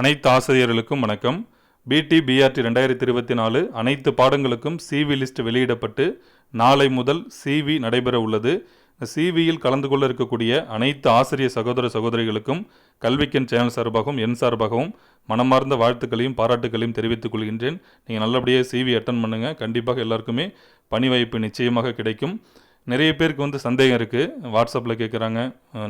அனைத்து ஆசிரியர்களுக்கும் வணக்கம். பிடி பிஆர்டி ரெண்டாயிரத்தி இருபத்தி நாலு அனைத்து பாடங்களுக்கும் சிவி லிஸ்ட் வெளியிடப்பட்டு நாளை முதல் சிவி நடைபெற உள்ளது. சிவியில் கலந்து கொள்ள இருக்கக்கூடிய அனைத்து ஆசிரிய சகோதர சகோதரிகளுக்கும் கல்விக்கன் சேனல் சார்பாகவும் என் சார்பாகவும் மனமார்ந்த வாழ்த்துக்களையும் பாராட்டுகளையும் தெரிவித்துக் கொள்கின்றேன். நீங்கள் நல்லபடியாக சிவி அட்டன் பண்ணுங்கள் கண்டிப்பாக எல்லாருக்குமே பணி வாய்ப்பு நிச்சயமாக கிடைக்கும். நிறைய பேருக்கு வந்து சந்தேகம் இருக்குது வாட்ஸ்அப்பில் கேட்குறாங்க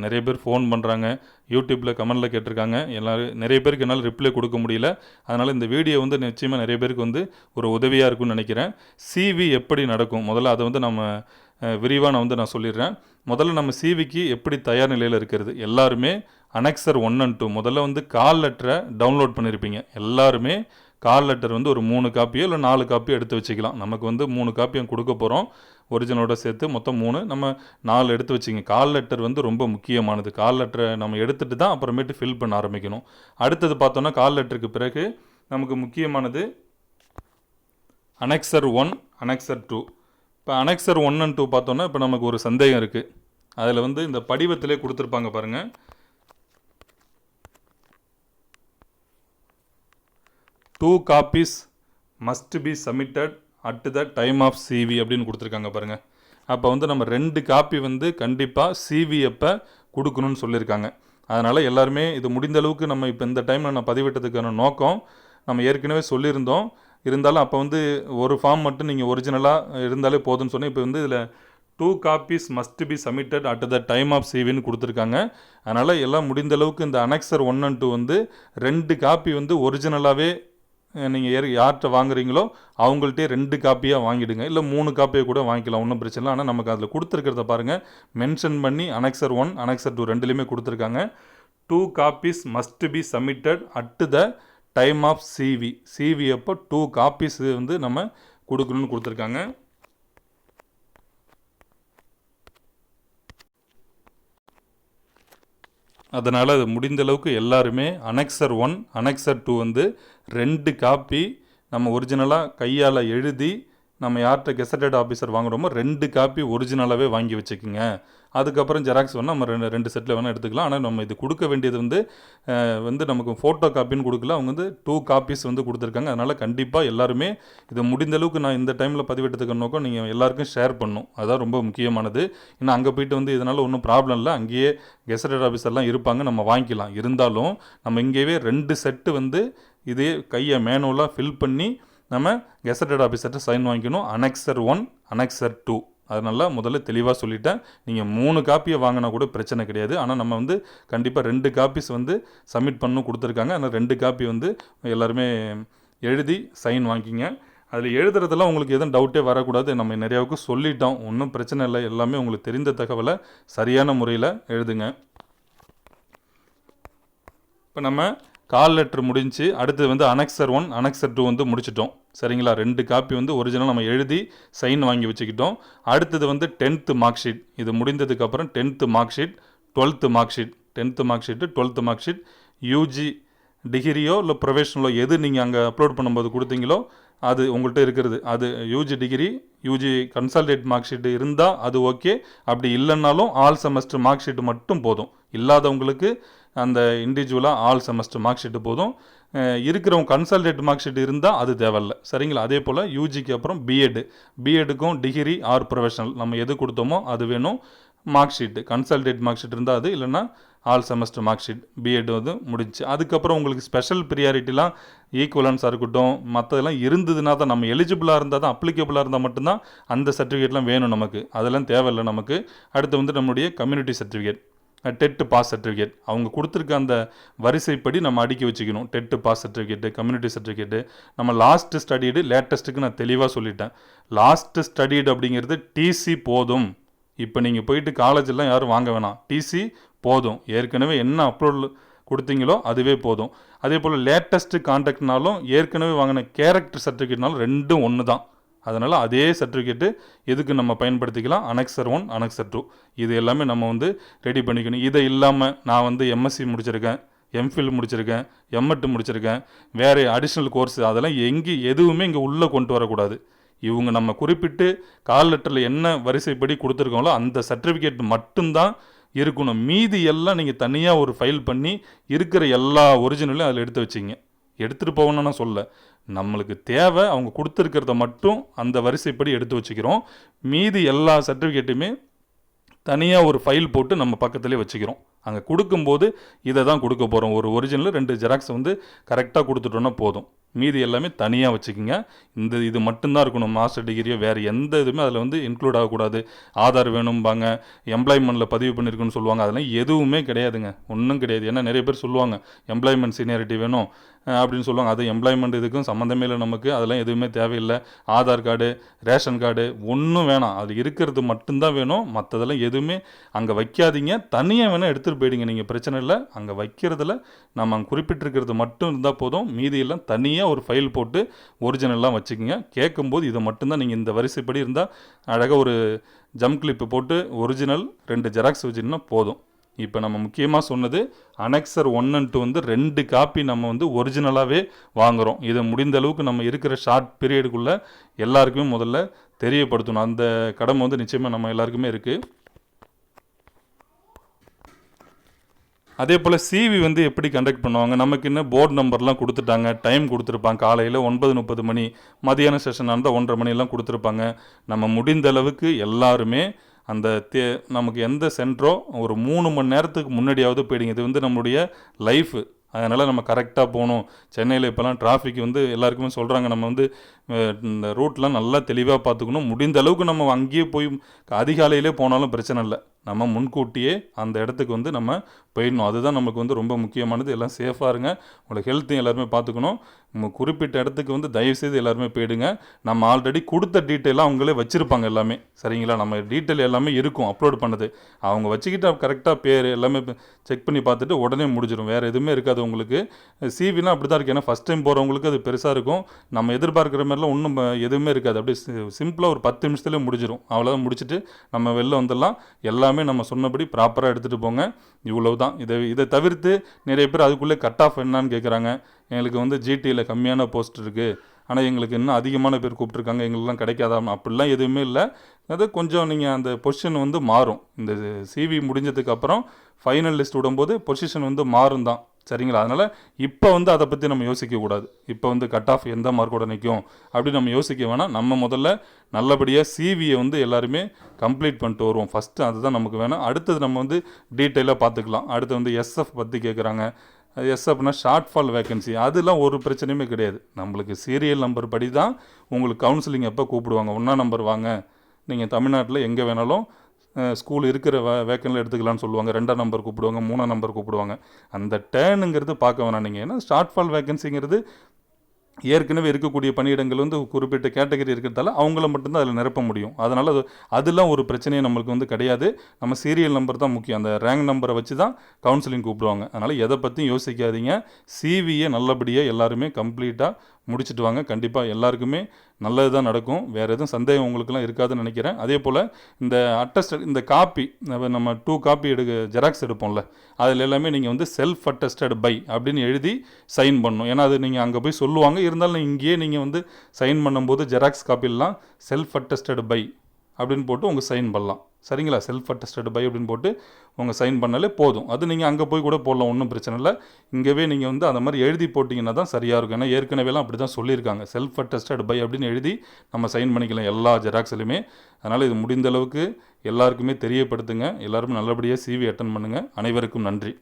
நிறைய பேர் ஃபோன் பண்ணுறாங்க யூடியூப்பில் கமெண்டில் கேட்டிருக்காங்க. எல்லோரும் நிறைய பேருக்கு என்னால் ரிப்ளை கொடுக்க முடியல. அதனால் இந்த வீடியோ வந்து நிச்சயமாக நிறைய பேருக்கு வந்து ஒரு உதவியாக இருக்கும்னு நினைக்கிறேன். சிவி எப்படி நடக்கும்? முதல்ல அதை வந்து நம்ம விரிவாக நான் வந்து நான் சொல்லிடுறேன். முதல்ல நம்ம சிவிக்கு எப்படி தயார் நிலையில் இருக்கிறது? எல்லாருமே அனெக்சர் ஒன் அண்ட் டூ முதல்ல வந்து கால் லெட்டரை டவுன்லோட் பண்ணியிருப்பீங்க எல்லாருமே கால் லெட்டர் வந்து ஒரு மூணு காப்பியோ இல்லை நாலு காப்பியோ எடுத்து வச்சுக்கலாம். நமக்கு வந்து மூணு காப்பியும் கொடுக்க போகிறோம் ஒரிஜினலோட சேர்த்து மொத்தம் மூணு. நம்ம நாலு எடுத்து வச்சுங்க கால் லெட்டர் வந்து ரொம்ப முக்கியமானது. கால் லெட்டரை நம்ம எடுத்துகிட்டு தான் அப்புறமேட்டு ஃபில் பண்ண ஆரம்பிக்கணும். அடுத்தது பார்த்தோன்னா கால் லெட்டருக்கு பிறகு நமக்கு முக்கியமானது அனெக்சர் ஒன் அனெக்சர் டூ இப்போ அனெக்சர் ஒன் அண்ட் டூ பார்த்தோன்னா இப்போ நமக்கு ஒரு சந்தேகம் இருக்குது அதில் வந்து இந்த படிவத்திலே கொடுத்துருப்பாங்க பாருங்கள் two copies must be submitted at the time of CV அப்படின்னு கொடுத்துருக்காங்க பாருங்கள் அப்போ வந்து நம்ம ரெண்டு காப்பி வந்து கண்டிப்பாக சிவி அப்போ கொடுக்கணும்னு சொல்லியிருக்காங்க. அதனால் எல்லாருமே இது முடிந்த அளவுக்கு நம்ம இப்போ இந்த டைமில் நான் பதிவிட்டதுக்கான நோக்கம் நம்ம ஏற்கனவே சொல்லியிருந்தோம். இருந்தாலும் அப்போ வந்து ஒரு ஃபார்ம் மட்டும் நீங்கள் ஒரிஜினலாக இருந்தாலே போதும்னு சொன்னேன். இப்போ வந்து இதில் two copies must be submitted at the time of சிவின்னு கொடுத்துருக்காங்க. அதனால் எல்லாம் முடிந்த அளவுக்கு இந்த அனெக்சர் ஒன் அண்ட் டூ வந்து ரெண்டு காப்பி வந்து ஒரிஜினலாகவே நீங்கள் ஏற் யார்கிட்ட வாங்குறீங்களோ அவங்கள்ட்டே ரெண்டு காப்பியாக வாங்கிடுங்க. இல்லை மூணு காப்பியை கூட வாங்கிக்கலாம் ஒன்றும் பிரச்சனை இல்லை. ஆனால் நமக்கு அதில் கொடுத்துருக்கிறத பாருங்கள் மென்ஷன் பண்ணி அனெக்சர் ஒன் அனெக்சர் டூ ரெண்டுலேயுமே கொடுத்துருக்காங்க. Two copies must be submitted at the time of CV CV அப்போ டூ காப்பீஸ் வந்து நம்ம கொடுக்கணும்னு கொடுத்துருக்காங்க. அதனால் அது முடிந்த அளவுக்கு எல்லாருமே அனெக்சர் ஒன் அனெக்சர் டூ வந்து ரெண்டு காப்பி நம்ம ஒரிஜினலாக கையால் எழுதி நம்ம யார்கிட்ட கெசட்டட் ஆஃபீஸர் வாங்குறோமோ ரெண்டு காப்பி ஒரிஜினலாகவே வாங்கி வச்சுக்கோங்க. அதுக்கப்புறம் ஜெராக்ஸ் வேணால் நம்ம ரெண்டு ரெண்டு செட்டில் வேணால் எடுத்துக்கலாம். ஆனால் நம்ம இது கொடுக்க வேண்டியது வந்து வந்து நமக்கு ஃபோட்டோ காப்பின்னு கொடுக்கல. அவங்க வந்து டூ காப்பீஸ் வந்து கொடுத்துருக்காங்க. அதனால் கண்டிப்பாக எல்லாருமே இது முடிந்த அளவுக்கு நான் இந்த டைமில் பதிவிட்டதுக்கு நோக்கம் நீங்கள் எல்லாருக்கும் ஷேர் பண்ணும். அதுதான் ரொம்ப முக்கியமானது. ஏன்னா அங்கே போயிட்டு வந்து இதனால் ஒன்றும் ப்ராப்ளம் இல்லை. அங்கேயே கெசட்டட் ஆஃபீஸர்லாம் இருப்பாங்க. நம்ம வாங்கிக்கலாம். இருந்தாலும் நம்ம இங்கேயே ரெண்டு செட்டு வந்து இதே கையை மேனுவலாக ஃபில் பண்ணி நம்ம கெசட்டட் ஆஃபீஸர்கிட்ட சைன் வாங்கிக்கணும். அனெக்சர் ஒன் அனெக்சர் டூ அதனால முதல்ல தெளிவாக சொல்லிட்டேன். நீங்கள் மூணு காப்பியை வாங்கினா கூட பிரச்சனை கிடையாது. ஆனால் நம்ம வந்து கண்டிப்பாக ரெண்டு காப்பீஸ் வந்து சப்மிட் பண்ணணும் கொடுத்துருக்காங்க. ஆனால் ரெண்டு காப்பி வந்து எல்லாருமே எழுதி சைன் வாங்கிக்கிங்க அதில் எழுதுறதெல்லாம் உங்களுக்கு எதுவும் டவுட்டே வரக்கூடாது. நம்ம நிறையாவுக்கு சொல்லிட்டோம். ஒன்றும் பிரச்சனை இல்லை. எல்லாமே உங்களுக்கு தெரிந்த தகவலை சரியான முறையில் எழுதுங்க. இப்போ நம்ம கால் லெட்ரு முடிஞ்சு அடுத்தது வந்து அனெக்சர் ஒன் அனெக்சர் டூ வந்து முடிச்சிட்டோம். சரிங்களா? ரெண்டு காப்பி வந்து ஒரிஜினல் நம்ம எழுதி சைன் வாங்கி வச்சுக்கிட்டோம். அடுத்தது வந்து டென்த்து மார்க் ஷீட் இது முடிந்ததுக்கப்புறம் tenth mark sheet twelfth mark sheet tenth mark sheet twelfth mark sheet UG டிகிரியோ இல்லை ப்ரொஃபஷனலோ எது நீங்கள் அங்கே அப்லோட் பண்ணும்போது கொடுத்தீங்களோ அது உங்கள்கிட்ட இருக்கிறது. அது UG degree UG consolidated mark sheet இருந்தால் அது ஓகே அப்படி இல்லைன்னாலும் ஆல் செமஸ்டர் மார்க் ஷீட்டு மட்டும் போதும். இல்லாதவங்களுக்கு அந்த இண்டிவிஜுவலாக ஆல் செமஸ்டர் மார்க் ஷீட்டு போதும். இருக்கிறவங்க கன்சல்டேட் மார்க் ஷீட் இருந்தால் அது தேவையில்ல. சரிங்களா? அதே போல் யூஜிக்கு அப்புறம் பிஎட் பிஎட்டுக்கும் டிகிரி ஆர் ப்ரொஃபஷனல் நம்ம எது கொடுத்தோமோ அது வேணும் mark sheet consolidated mark sheet இருந்தால் அது இல்லைன்னா all semester mark sheet BEd வந்து முடிஞ்சு. அதுக்கப்புறம் உங்களுக்கு ஸ்பெஷல் ப்ரியாரிட்டிலாம் ஈக்குவலன்ஸாக இருக்கட்டும் மற்றதெல்லாம் இருந்ததுன்னா தான் நம்ம எலிஜிபிளாக இருந்தால் தான் அப்ளிகபிளாக இருந்தால் மட்டும்தான் அந்த சர்டிஃபிகேட்லாம் வேணும் நமக்கு. அதெல்லாம் தேவையில்லை நமக்கு. அடுத்து வந்து நம்முடைய community certificate TET pass certificate அவங்க கொடுத்துருக்க அந்த வரிசைப்படி நம்ம அடுக்கி வச்சுக்கணும். TET pass certificate community certificate நம்ம லாஸ்ட் ஸ்டடீடு லேட்டஸ்ட்டுக்கு நான் தெளிவாக சொல்லிட்டேன். லாஸ்ட் ஸ்டடீடு அப்படிங்கிறது டிசி போதும். இப்போ நீங்கள் போயிட்டு காலேஜெல்லாம் யாரும் வாங்க வேணாம். டிசி போதும். ஏற்கனவே என்ன அப்ரூவல் கொடுத்தீங்களோ அதுவே போதும். அதே போல் லேட்டஸ்ட்டு கான்டாக்ட்னாலும் ஏற்கனவே வாங்கின கேரக்டர் சர்டிஃபிகேட்னாலும் ரெண்டும் ஒன்று தான் அதனால் அதே சர்டிஃபிகேட்டு எதுக்கு நம்ம பயன்படுத்திக்கலாம்? அனெக்சர் ஒன் அனெக்சர் டூ இது எல்லாமே நம்ம வந்து ரெடி பண்ணிக்கணும். இதை இல்லாமல் நான் வந்து எம்எஸ்சி முடிச்சிருக்கேன் எம்ஃபில் முடிச்சிருக்கேன் எம்எட் முடிச்சிருக்கேன் வேறு அடிஷ்னல் கோர்ஸ் அதெல்லாம் எங்கே எதுவுமே இங்கே உள்ளே கொண்டு வரக்கூடாது. இவங்க நம்ம குறிப்பிட்டு கால் லெட்டரில் என்ன வரிசைப்படி கொடுத்துருக்கோங்களோ அந்த சர்டிஃபிகேட் மட்டும்தான் இருக்கணும். மீதி எல்லாம் நீங்கள் தனியாக ஒரு ஃபைல் பண்ணி இருக்கிற எல்லா ஒரிஜினலையும் அதில் எடுத்து வச்சிங்க. எடுத்துகிட்டு போகணும்னு சொல்ல நம்மளுக்கு தேவை அவங்க கொடுத்துருக்கிறத மட்டும் அந்த வரிசைப்படி எடுத்து வச்சுக்கிறோம். மீதி எல்லா சர்டிஃபிகேட்டுமே தனியாக ஒரு ஃபைல் போட்டு நம்ம பக்கத்துலேயே வச்சுக்கிறோம். அங்கே கொடுக்கும்போது இதை தான் கொடுக்க போகிறோம் ஒரு ஒரிஜினல் ரெண்டு ஜெராக்ஸ் வந்து கரெக்டாக கொடுத்துட்டோன்னா போதும். மீதி எல்லாமே தனியாக வச்சுக்கோங்க. இந்த இது மட்டும்தான் இருக்கணும். மாஸ்டர் டிகிரியோ வேறு எந்த இதுவுமே அதில் வந்து இன்க்ளூட் ஆகக்கூடாது. ஆதார் வேணும்பாங்க. எம்ப்ளாய்மெண்ட்டில் பதிவு பண்ணியிருக்குன்னு சொல்லுவாங்க. அதெல்லாம் எதுவுமே கிடையாதுங்க. ஒன்றும் கிடையாது. ஏன்னா நிறைய பேர் சொல்லுவாங்க. எம்ப்ளாய்மெண்ட் சீனியாரிட்டி வேணும். அப்படின்னு சொல்லுவாங்க. அது எம்ப்ளாய்மெண்ட் இதுக்கும் சம்மந்தமே இல்லை நமக்கு. அதெல்லாம் எதுவுமே தேவையில்லை. ஆதார் கார்டு ரேஷன் கார்டு ஒன்றும் வேணாம். அது இருக்கிறது மட்டும்தான் வேணும். மற்றதெல்லாம் எதுவுமே அங்கே வைக்காதீங்க. தனியாக வேணால் எடுத்துகிட்டு போயிடுங்க. நீங்கள் பிரச்சனை இல்லை. அங்கே வைக்கிறதுல நம்ம அங்கே குறிப்பிட்டிருக்கிறது மட்டும் இருந்தால் போதும். மீதியெல்லாம் தனியாக ஒரு ஃபைல் போட்டு ஒரிஜினல்லாம் வச்சுக்கோங்க. கேட்கும்போது இதை மட்டும்தான். நீங்கள் இந்த வரிசைப்படி இருந்தால் அழகாக ஒரு ஜம் கிளிப்பு போட்டு ஒரிஜினல் ரெண்டு ஜெராக்ஸ் வச்சுருந்தா போதும். இப்போ நம்ம முக்கியமாக சொன்னது அனெக்சர் ஒன் அண்ட் டூ வந்து ரெண்டு காப்பி நம்ம வந்து ஒரிஜினலாகவே வாங்குகிறோம் இதை முடிந்த அளவுக்கு நம்ம இருக்கிற ஷார்ட் பீரியடுக்குள்ளே எல்லாருக்குமே முதல்ல தெரியப்படுத்தணும். அந்த கடமை வந்து நிச்சயமாக நம்ம எல்லாருக்குமே இருக்குது அதே போல் சிவி வந்து எப்படி கண்டக்ட் பண்ணுவாங்க? நமக்கு என்ன போர்டு நம்பர்லாம் கொடுத்துட்டாங்க. டைம் கொடுத்துருப்பாங்க. காலையில் ஒன்பது முப்பது மணி மதியான செஷன் இருந்தால் ஒன்றரை மணியெல்லாம் கொடுத்துருப்பாங்க. நம்ம முடிந்த அளவுக்கு எல்லாருமே அந்த தே நமக்கு எந்த சென்டரோ ஒரு மூணு மணி நேரத்துக்கு முன்னாடியாவது போயிடுங்க. இது வந்து நம்மளுடைய லைஃபு. அதனால் நம்ம கரெக்டாக போகணும். சென்னையில் இப்போலாம் டிராஃபிக் வந்து எல்லாருக்குமே சொல்கிறாங்க நம்ம வந்து இந்த ரூட்லாம் நல்லா தெளிவாக பார்த்துக்கணும். முடிந்த அளவுக்கு நம்ம அங்கேயே போய் அதிகாலையிலே போனாலும் பிரச்சனை இல்லை. நம்ம முன்கூட்டியே அந்த இடத்துக்கு வந்து நம்ம போயிடணும். அதுதான் நமக்கு வந்து ரொம்ப முக்கியமானது. எல்லாம் சேஃபாக இருங்க. உங்களை ஹெல்த்தையும் எல்லாருமே பார்த்துக்கணும். நம்ம குறிப்பிட்ட இடத்துக்கு வந்து தயவுசெய்து எல்லாருமே போயிடுங்க. நம்ம ஆல்ரெடி கொடுத்த டீட்டெயிலாக அவங்களே வச்சுருப்பாங்க எல்லாமே. சரிங்களா? நம்ம டீட்டெயில் எல்லாமே இருக்கும் அப்லோட் பண்ணது. அவங்க வச்சுக்கிட்ட கரெக்டாக பேர் எல்லாமே செக் பண்ணி பார்த்துட்டு உடனே முடிஞ்சிடும். வேறு எதுவுமே இருக்காது உங்களுக்கு. சிவிலாம் அப்படி தான் இருக்குது ஏன்னா ஃபஸ்ட் டைம் போகிறவங்களுக்கு அது பெருசாக இருக்கும். நம்ம எதிர்பார்க்குற மாதிரிலாம் ஒன்றும் எதுவுமே இருக்காது. அப்படியே சிம்பிளாக ஒரு பத்து நிமிஷத்துலேயே முடிஞ்சிடும் அவ்வளோதான் முடிச்சுட்டு நம்ம வெளில வந்துடலாம். எல்லா எல்லாமே நம்ம சொன்னபடி ப்ராப்பராக எடுத்துகிட்டு போங்க. இவ்வளவு தான் இதை இதை தவிர்த்து நிறைய பேர் அதுக்குள்ளே கட் ஆஃப் என்னன்னு கேட்குறாங்க எங்களுக்கு வந்து ஜிடியில் கம்மியான போஸ்ட் இருக்குது ஆனால் எங்களுக்கு இன்னும் அதிகமான பேர் கூப்பிட்ருக்காங்க எங்களுக்குலாம் கிடைக்காதாம் அப்படிலாம் எதுவுமே இல்லை. அது கொஞ்சம் நீங்கள் அந்த பொசிஷன் வந்து மாறும். இந்த சிவி முடிஞ்சதுக்கப்புறம் ஃபைனல் லிஸ்ட் விடும்போது பொசிஷன் வந்து மாறும் தான் சரிங்களா? அதனால் இப்போ வந்து அதை பற்றி நம்ம யோசிக்கக்கூடாது இப்போ வந்து கட் ஆஃப் எந்த மார்க்கோட நிற்கும் அப்படி நம்ம யோசிக்க வேணாம். நம்ம முதல்ல நல்லபடியாக சிவியை வந்து எல்லாருமே கம்ப்ளீட் பண்ணிட்டு வருவோம். ஃபஸ்ட்டு அதுதான் நமக்கு வேணும். அடுத்தது நம்ம வந்து டீட்டெயிலாக பார்த்துக்கலாம். அடுத்து வந்து எஸ்எஃப் பற்றி கேட்குறாங்க எஸ்எஃப்னா ஷார்ட் ஃபால் வேகன்சி அதெல்லாம் ஒரு பிரச்சனையுமே கிடையாது. நம்மளுக்கு சீரியல் நம்பர் படி தான் உங்களுக்கு கவுன்சிலிங் எப்போ கூப்பிடுவாங்க? ஒன்றா நம்பர் வாங்க. நீங்கள் தமிழ்நாட்டில் எங்கே வேணாலும் ஸ்கூல் இருக்கிற வே வேக்கனில் எடுத்துக்கலாம்னு சொல்லுவாங்க. ரெண்டாம் நம்பர் கூப்பிடுவாங்க மூணாம் நம்பர் கூப்பிடுவாங்க. அந்த டேனுங்கிறது பார்க்க வேணாம் நீங்கள் ஏன்னா ஷார்ட் ஃபால் வேகன்சிங்கிறது ஏற்கனவே இருக்கக்கூடிய பணியிடங்கள் வந்து குறிப்பிட்ட கேட்டகரி இருக்கிறதால அவங்கள மட்டும்தான் அதில் நிரப்ப முடியும். அதனால் அது அதெல்லாம் ஒரு பிரச்சனையே நம்மளுக்கு வந்து கிடையாது. நம்ம சீரியல் நம்பர் தான் முக்கியம். அந்த ரேங்க் நம்பரை வச்சு தான் கவுன்சிலிங் கூப்பிடுவாங்க. அதனால் எதை பற்றியும் யோசிக்காதீங்க. சிவியை நல்லபடியாக எல்லாருமே கம்ப்ளீட்டாக முடிச்சுட்டு வாங்க. கண்டிப்பாக எல்லாருக்குமே நல்லது தான் நடக்கும். வேறு எதுவும் சந்தேகம் உங்களுக்குலாம் இருக்காதுன்னு நினைக்கிறேன். அதே போல் இந்த அட்டஸ்டட் இந்த காப்பி நம்ம டூ காப்பி எடுக்க ஜெராக்ஸ் எடுப்போம்ல அதில் எல்லாமே நீங்கள் வந்து செல்ஃப் அட்டஸ்டட் பை அப்படின்னு எழுதி சைன் பண்ணணும். ஏன்னா அது நீங்கள் அங்கே போய் சொல்லுவாங்க. இருந்தாலும் இங்கேயே நீங்கள் வந்து சைன் பண்ணும்போது ஜெராக்ஸ் காப்பிலாம் செல்ஃப் அட்டஸ்டட் பை அப்படின்னு போட்டு உங்கள் சைன் பண்ணலாம். சரிங்களா? செல்ஃப் அட்டஸ்டட் பை அப்படின்னு போட்டு உங்கள் சைன் பண்ணாலே போதும். அது நீங்கள் அங்கே போய் கூட போடலாம் ஒன்றும் பிரச்சனை இல்லை. இங்கேவே நீங்கள் வந்து அந்த மாதிரி எழுதி போட்டிங்கன்னா தான் சரியாக இருக்கும். ஏன்னா ஏற்கனவேலாம் அப்படி தான் சொல்லியிருக்காங்க. செல்ஃப் அட்டஸ்டட் பை அப்படின்னு எழுதி நம்ம சைன் பண்ணிக்கலாம். எல்லா ஜெராக்ஸ்லையுமே அதனால் இது முடிந்த அளவுக்கு எல்லாருக்குமே தெரியப்படுத்துங்க. எல்லாருமே நல்லபடியாக சிவி அட்டன் பண்ணுங்கள் அனைவருக்கும் நன்றி.